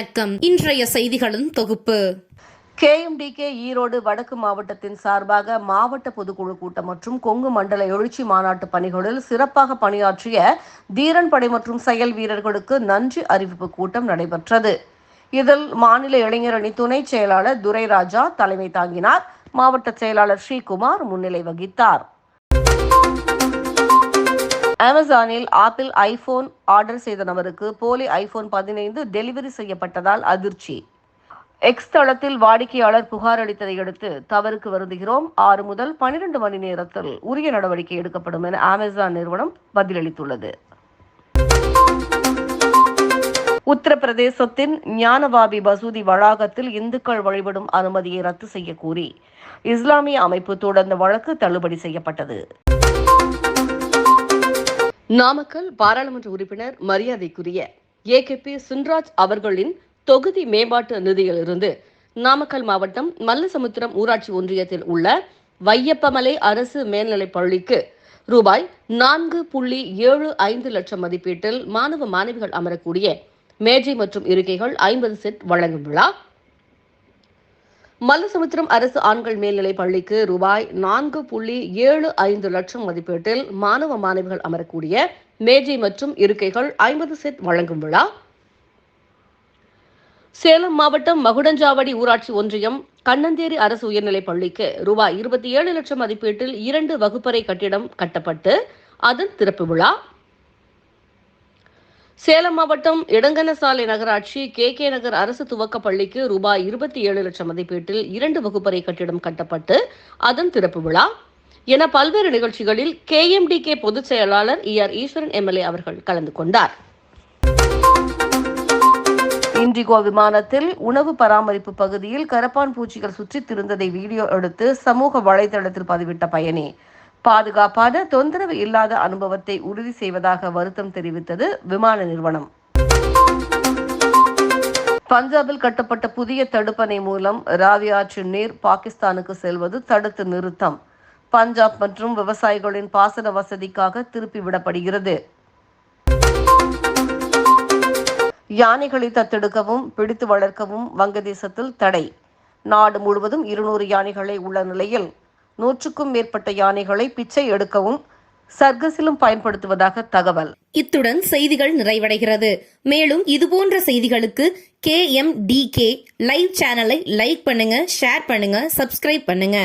வணக்கம். இன்றைய செய்திகளின் தொகுப்பு. கேஎம்டிகே ஈரோடு வடக்கு மாவட்டத்தின் சார்பாக மாவட்ட பொதுக்குழு கூட்டம் மற்றும் கொங்கு மண்டல எழுச்சி மாநாட்டு பணிகளில் சிறப்பாக பணியாற்றிய தீரன் படை மற்றும் செயல் வீரர்களுக்கு நன்றி அறிவிப்பு கூட்டம் நடைபெற்றது. இதில் மாநில இளைஞரணி துணை செயலாளர் துரைராஜா தலைமை தாங்கினார். மாவட்ட செயலாளர் ஸ்ரீகுமார் முன்னிலை வகித்தார். அமேசானில் ஆப்பிள் ஐபோன் ஆர்டர் செய்த நபருக்கு போலி ஐபோன் பதினைந்து டெலிவரி செய்யப்பட்டதால் அதிர்ச்சி. எக்ஸ் தளத்தில் வாடிக்கையாளர் புகார் அளித்ததை அடுத்து தவறுக்கு வருந்துகிறோம். ஆறு முதல் பனிரெண்டு மணி நேரத்தில் உரிய நடவடிக்கை எடுக்கப்படும் என அமேசான் நிறுவனம் பதிலளித்துள்ளது. உத்தரப்பிரதேசத்தின் ஞானவாபி மசூதி வளாகத்தில் இந்துக்கள் வழிபடும் அனுமதியை ரத்து செய்ய கோரி இஸ்லாமிய அமைப்பு தொடர்ந்த வழக்கு தள்ளுபடி செய்யப்பட்டது. நாமக்கல் பாராளுமன்ற உறுப்பினர் மரியாதைக்குரிய ஏகேபி சுன்ராஜ் அவர்களின் தொகுதி மேம்பாட்டு நிதியிலிருந்து நாமக்கல் மாவட்டம் மல்லசமுத்திரம் ஊராட்சி ஒன்றியத்தில் உள்ள வையப்பமலை அரசு மேல்நிலைப் பள்ளிக்கு ரூபாய் நான்கு புள்ளி ஏழு ஐந்து லட்சம் மதிப்பீட்டில் மாணவ மாணவிகள் அமரக்கூடிய மேஜை மற்றும் இருக்கைகள் ஐம்பது செட் வழங்கும் விழா மல்லசமுத்திரம் அரசு ஆண்கள் மேல்நிலைப் பள்ளிக்கு ரூபாய் நான்கு புள்ளி ஏழு ஐந்து லட்சம் மதிப்பீட்டில் மாணவ மாணவிகள் அமரக்கூடிய மேஜை மற்றும் இருக்கைகள் ஐம்பது செட் வழங்கும் விழா. சேலம் மாவட்டம் மகுடஞ்சாவடி ஊராட்சி ஒன்றியம் கண்ணந்தேரி அரசு உயர்நிலைப் பள்ளிக்கு ரூபாய் இருபத்தி ஏழு லட்சம் மதிப்பீட்டில் இரண்டு வகுப்பறை கட்டிடம் கட்டப்பட்டு அதன் திறப்பு விழா. சேலம் மாவட்டம் இடங்கனசாலை நகராட்சி கே கே நகர் அரசு துவக்கப் பள்ளிக்கு ரூபாய் இருபத்தி ஏழு லட்சம் மதிப்பீட்டில் இரண்டு வகுப்பறை கட்டிடம் கட்டப்பட்டு அதன் திறப்பு விழா. என பல்வேறு நிகழ்ச்சிகளில் கே எம் டி கே பொதுச் செயலாளர் இ ஆர் ஈஸ்வரன் எம்எல்ஏ அவர்கள் கலந்து கொண்டார். இண்டிகோ விமானத்தில் உணவு பராமரிப்பு பகுதியில் கரப்பான் பூச்சிகள் சுற்றித் திருந்ததை வீடியோ எடுத்து சமூக வலைதளத்தில் பதிவிட்ட பயணி. பாதுகாப்பான தொந்தரவு இல்லாத அனுபவத்தை உறுதி செய்வதாக வருத்தம் தெரிவித்தது விமான நிறுவனம். பஞ்சாபில் கட்டப்பட்ட புதிய தடுப்பணை மூலம் ராவி ஆற்றின் நீர் பாகிஸ்தானுக்கு செல்வது தடுத்து நிறுத்தம். பஞ்சாப் மற்றும் விவசாயிகளின் பாசன வசதிக்காக திருப்பி விடப்படுகிறது. யானைகளை தத்தெடுக்கவும் பிடித்து வளர்க்கவும் வங்கதேசத்தில் தடை. நாடு முழுவதும் இருநூறு யானைகளை உள்ள நிலையில் நூற்றுக்கும் மேற்பட்ட யானைகளை பிச்சை எடுக்கவும் சர்க்கஸிலும் பயன்படுத்துவதாக தகவல். இத்துடன் செய்திகள் நிறைவடைகிறது. மேலும் இதுபோன்ற செய்திகளுக்கு K M T K live சேனலை லைக் பண்ணுங்க ஷேர் பண்ணுங்க சப்ஸ்கிரைப் பண்ணுங்க.